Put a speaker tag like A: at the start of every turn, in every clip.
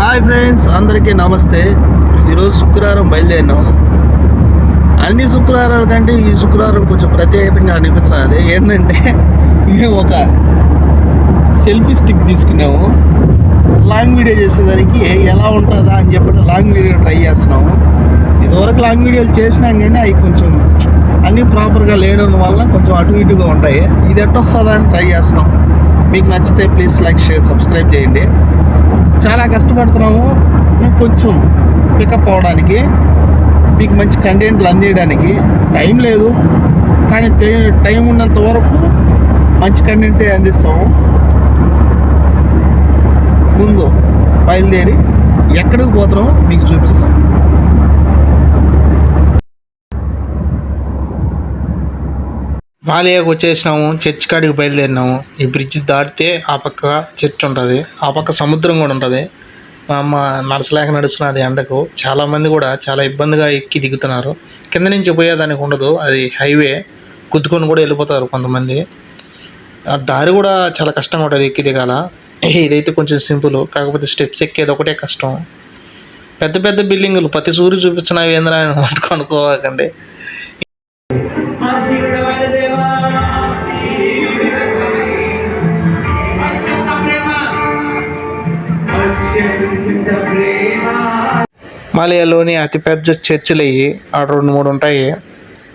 A: Hi friends అందరికీ నమస్తే. ఈరోజు శుక్రవారం బయలుదేరినాం. అన్ని శుక్రవారాల కంటే ఈ శుక్రవారం కొంచెం ప్రత్యేకంగా అనిపిస్తుంది. ఏంటంటే మేము ఒక సెల్ఫీ స్టిక్ తీసుకున్నాము. లాంగ్ వీడియో చేసేదానికి ఎలా ఉంటుందా అని చెప్పి లాంగ్ వీడియో ట్రై చేస్తున్నాము. ఇదివరకు లాంగ్ వీడియోలు చేసినాం కానీ అవి కొంచెం అన్నీ ప్రాపర్గా లేడం వల్ల కొంచెం అటు ఇటుగా ఉంటాయి. ఇది ఎట్ట వస్తుందా అని ట్రై చేస్తున్నాం. మీకు నచ్చితే ప్లీజ్ లైక్ షేర్ సబ్స్క్రైబ్ చేయండి. చాలా కష్టపడుతున్నాము. మేము కొంచెం పికప్ అవ్వడానికి మీకు మంచి కంటెంట్లు అందించడానికి టైం లేదు. కానీ టైం ఉన్నంత వరకు మంచి కంటెంటే అందిస్తాము. ముందు బయలుదేరి ఎక్కడికి పోతున్నామో మీకు చూపిస్తాం. మాలియాకు వచ్చేసినాము చర్చ్ కాడికి బయలుదేరినాము. ఈ బ్రిడ్జ్ దాటితే ఆ పక్క చర్చ్ ఉంటుంది. ఆ పక్క సముద్రం కూడా ఉంటుంది. మా అమ్మ నడచలేక నడుస్తున్నది ఎండకు. చాలామంది కూడా చాలా ఇబ్బందిగా ఎక్కి దిగుతున్నారు. కింద నుంచి పోయేదానికి ఉండదు. అది హైవే గుద్దుకొని కూడా వెళ్ళిపోతారు కొంతమంది. ఆ దారి కూడా చాలా కష్టంగా ఉంటుంది ఎక్కి దిగాల. ఇదైతే కొంచెం సింపుల్ కాకపోతే స్టెప్స్ ఎక్కేది ఒకటే కష్టం. పెద్ద పెద్ద బిల్డింగులు ప్రతి సూర్యు చూపించినవి ఏంద్రా అని అనుకోకండి. మాలయాలోని అతిపెద్ద చర్చిలు అయ్యి ఆడ రెండు మూడు ఉంటాయి.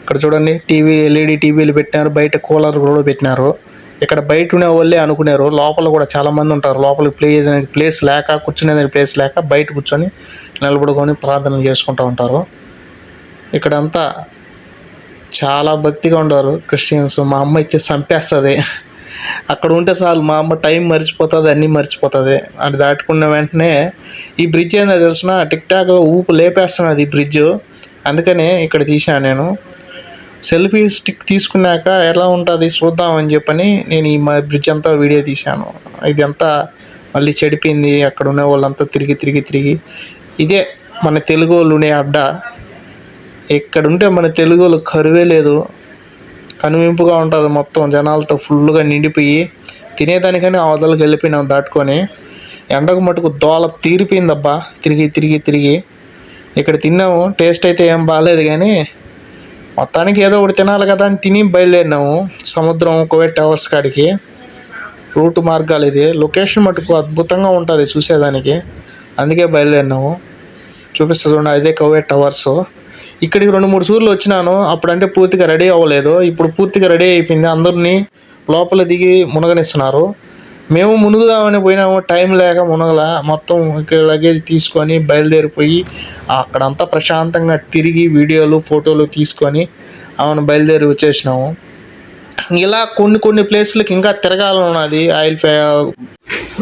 A: ఇక్కడ చూడండి టీవీ ఎల్ఈడి టీవీలు పెట్టినారు బయట కూలర్ కూడా పెట్టినారు. ఇక్కడ బయట ఉండే వాళ్ళే అనుకున్నారు లోపల కూడా చాలామంది ఉంటారు. లోపల ప్లే ప్లేస్ లేక కూర్చునేదానికి ప్లేస్ లేక బయట కూర్చొని నిలబడుకొని ప్రార్థనలు చేసుకుంటూ ఉంటారు. ఇక్కడంతా చాలా భక్తిగా ఉండరు క్రిస్టియన్స్. మా అమ్మ అయితే చంపేస్తుంది. అక్కడ ఉంటే చాలు మా అమ్మ టైం మర్చిపోతుంది అన్నీ మర్చిపోతుంది. అది దాటుకున్న వెంటనే ఈ బ్రిడ్జ్ ఏందో తెలిసిన? టిక్ టాక్ ఊపు లేపేస్తున్నది ఈ బ్రిడ్జ్ అందుకనే ఇక్కడ తీసాను నేను. సెల్ఫీ స్టిక్ తీసుకున్నాక ఎలా ఉంటుంది చూద్దామని చెప్పని నేను ఈ మా బ్రిడ్జ్ అంతా వీడియో తీశాను. ఇది అంతా మళ్ళీ చెడిపోయింది. అక్కడ ఉన్న వాళ్ళంతా తిరిగి తిరిగి తిరిగి. ఇదే మన తెలుగు వాళ్ళు ఉండే అడ్డ. ఎక్కడుంటే మన తెలుగు వాళ్ళు కరువే లేదు. కనువింపుగా ఉంటుంది మొత్తం జనాలతో ఫుల్గా నిండిపోయి తినేదానికని అవతలకి వెళ్ళిపోయినాం దాటుకొని. ఎండకు మటుకు దోల తీరిపోయిందబ్బా. తిరిగి తిరిగి తిరిగి. ఇక్కడ తిన్నాము టేస్ట్ అయితే ఏం బాగాలేదు కానీ మొత్తానికి ఏదో ఒకటి తినాలి కదా అని తిని బయలుదేరినాము. సముద్రం ఒకవే టవర్స్ కాడికి. రూట్ మార్గాలు ఇది. లొకేషన్ మటుకు అద్భుతంగా ఉంటుంది చూసేదానికి. అందుకే బయలుదేరినాము. చూపిస్తా చూడండి అదే కవే టవర్స్. ఇక్కడికి రెండు మూడు సూర్లు వచ్చినాను. అప్పుడంటే పూర్తిగా రెడీ అవ్వలేదు. ఇప్పుడు పూర్తిగా రెడీ అయిపోయింది. అందరినీ లోపల దిగి మునగనిస్తున్నారు. మేము మునుగుదామని పోయినాము. టైం లేక మునగల. మొత్తం ఇక్కడ లగేజ్ తీసుకొని బయలుదేరిపోయి అక్కడంతా ప్రశాంతంగా తిరిగి వీడియోలు ఫోటోలు తీసుకొని అవును బయలుదేరి వచ్చేసినాము. ఇలా కొన్ని కొన్ని ప్లేస్లకి ఇంకా తిరగాలన్నది ఆయిల్ ఫే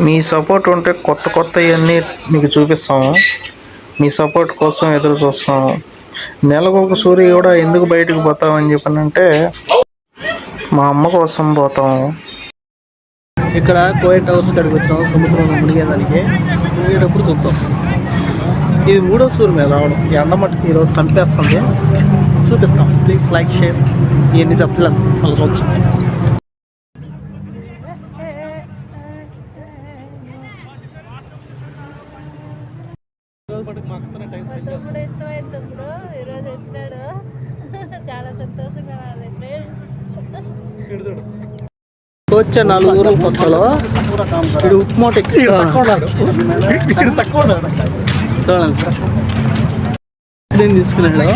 A: మీ సపోర్ట్ ఉంటే కొత్త కొత్త ఇవన్నీ మీకు చూపిస్తాము. మీ సపోర్ట్ కోసం ఎదురు చూస్తున్నాము. నెలకు ఒక సూర్య కూడా ఎందుకు బయటకు పోతామని చెప్పనంటే మా అమ్మ కోసం పోతాము ఇక్కడ కోయట్ హౌస్ కాడికి వచ్చినాము సముద్రంలో మునిగేదానికి. మునిగేటప్పుడు చూద్దాం. ఇది మూడో సూర్యు మీద రావడం. ఈ ఎండ మట్టుకు ఈరోజు చంపేస్తుంది. చూపిస్తాం. Please like share. ఇవన్నీ చెప్పలేము మళ్ళీ చూడొచ్చు
B: తమ్ముడు ఇష్టమైన తమ్ముడు ఈరోజు వచ్చినాడు. చాలా సంతోషంగా ఉంది ఫ్రెండ్స్
A: వచ్చే నలుగురు కొత్తలో ఇది ఉప్పు మూట చూడండి. దీన్ని తీసుకున్నాడు?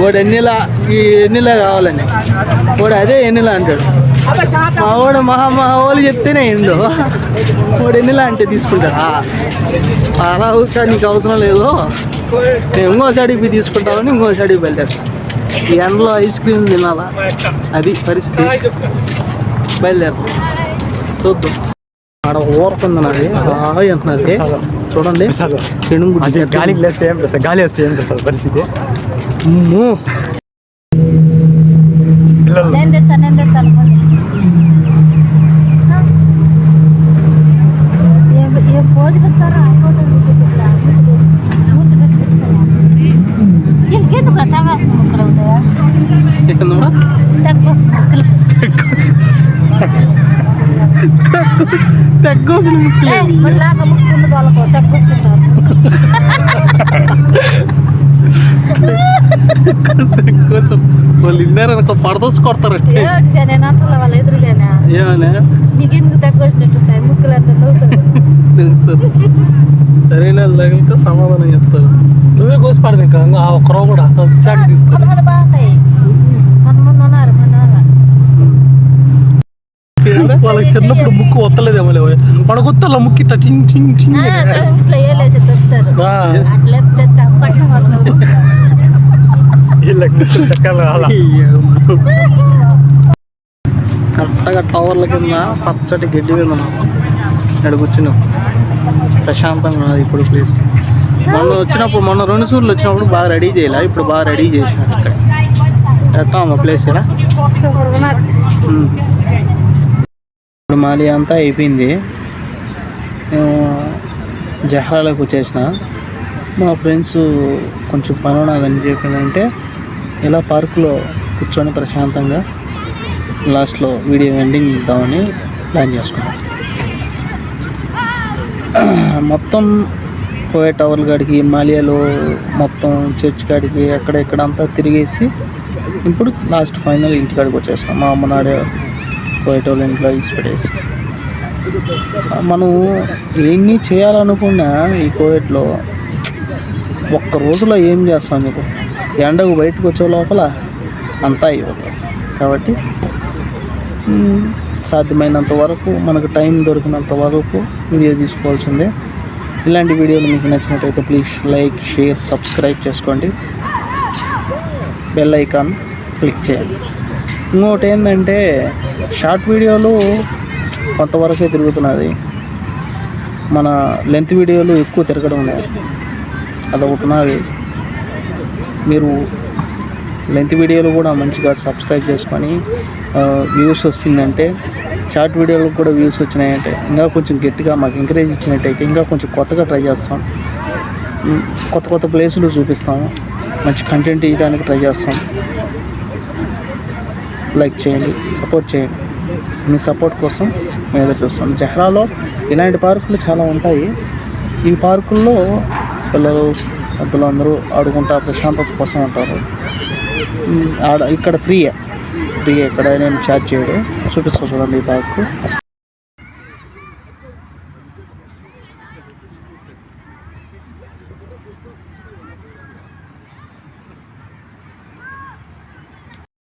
A: వాడు ఎన్నిలా ఈ ఎన్నిలా కావాలని. వాడు అదే ఎన్నిలా అంటాడు. మా వాడు మహా మా వాళ్ళు చెప్తేనే ఏందో. వాడు ఎన్నిలా అంటే తీసుకుంటాడా? అలా ఊరికే నీకు అవసరం లేదు. నేను ఇంకో సైడ్కి పోయి తీసుకుంటామని ఇంకో సైడ్కి బయలుదేరుతాను. ఈ ఎండలో ఐస్ క్రీమ్ తినాలా? అది పరిస్థితి. బయలుదేరుతాం. చూద్దాం. ఆడ ఊరుకుంది నాది. హాయ్ అంటున్నది. చూడండి.
C: గాలికి ప్రసాద్ గాలి వస్తే ఏం ప్రసాద్ పరిస్థితి. పిల్లలు.
B: వాళ్ళు పడదోసి
A: కొడతారు సరైన సమాధానం చెప్తావు నువ్వే కోసి పడదు ఇంకా ఆ ఒక్కరో కూడా. తీసుకో వాళ్ళకి చిన్నప్పుడు ముక్కు వత్తలేదేమో లేవో మన గుత్తలో ముక్కు ఇట్లా
C: రాలా
A: కరెక్ట్గా టవర్ల కింద పచ్చటి గడ్డి మీద ఉన్నాం ఇక్కడ కూర్చున్నాం. ప్రశాంతంగా ఉన్నది ఇప్పుడు ప్లేస్ మొన్న వచ్చినప్పుడు మొన్న రెండు సూర్లు వచ్చినప్పుడు బాగా రెడీ చేయాలి? ఇప్పుడు బాగా రెడీ చేసినారు ఇక్కడ. ఎట్టా ఉందా ప్లేస్ ఇలా మాలి అంతా అయిపోయింది. మేము జహ్రాలకు వచ్చేసిన. మా ఫ్రెండ్స్ కొంచెం పని ఉన్నదని చెప్పిందంటే ఇలా పార్కులో కూర్చొని ప్రశాంతంగా లాస్ట్లో వీడియో ఎండింగ్ ఇద్దామని ప్లాన్ చేసుకున్నాం. మొత్తం కోయట్ టవర్ కాడికి మాలియాలో మొత్తం చర్చ్ కాడికి అక్కడ ఇక్కడ అంతా తిరిగేసి ఇప్పుడు లాస్ట్ ఫైనల్ ఇంటికాడికి వచ్చేసినాం. మా అమ్మ నాడే వాళ్ళ ఇంట్లో తీసి మనం ఎన్ని చేయాలనుకున్నా ఈ కోవిడ్లో ఒక్క రోజులో ఏం చేస్తాం మీకు ఎండకు బయటకు వచ్చే లోపల అంతా అయిపోతుంది కాబట్టి సాధ్యమైనంత వరకు మనకు టైం దొరికినంత వరకు వీడియో తీసుకోవాల్సిందే. ఇలాంటి వీడియోలు మీకు నచ్చినట్టయితే ప్లీజ్ లైక్ షేర్ సబ్స్క్రైబ్ చేసుకోండి. బెల్ ఐకాన్ క్లిక్ చేయండి. ఇంకోటి ఏంటంటే షార్ట్ వీడియోలు కొంతవరకే తిరుగుతున్నది. మన లెంత్ వీడియోలు ఎక్కువ తిరగడం లేదు. అదొకటి ఉన్నది మీరు లెంత్ వీడియోలు కూడా మంచిగా సబ్స్క్రైబ్ చేసుకొని వ్యూస్ వస్తుందంటే షార్ట్ వీడియోలకు కూడా వ్యూస్ వచ్చినాయంటే ఇంకా కొంచెం గట్టిగా మాకు ఎంకరేజ్ ఇచ్చినట్టయితే ఇంకా కొంచెం కొత్తగా ట్రై చేస్తాం. కొత్త కొత్త ప్లేసులు చూపిస్తాము. మంచి కంటెంట్ ఇవ్వడానికి ట్రై చేస్తాం. లైక్ చేయండి సపోర్ట్ చేయండి. మీ సపోర్ట్ కోసం మేము ఎదురు చూస్తాం జహ్రాలో ఇలాంటి పార్కులు చాలా ఉంటాయి. ఈ పార్కుల్లో పిల్లలు పెద్దలు అందరూ ఆడుకుంటా ప్రశాంతత కోసం ఉంటారు. ఆడ ఇక్కడ ఫ్రీయే. ఫ్రీయే. ఇక్కడ నేను ఛార్జ్ చేయడు. చూపిస్తా చూడండి ఈ పార్కు.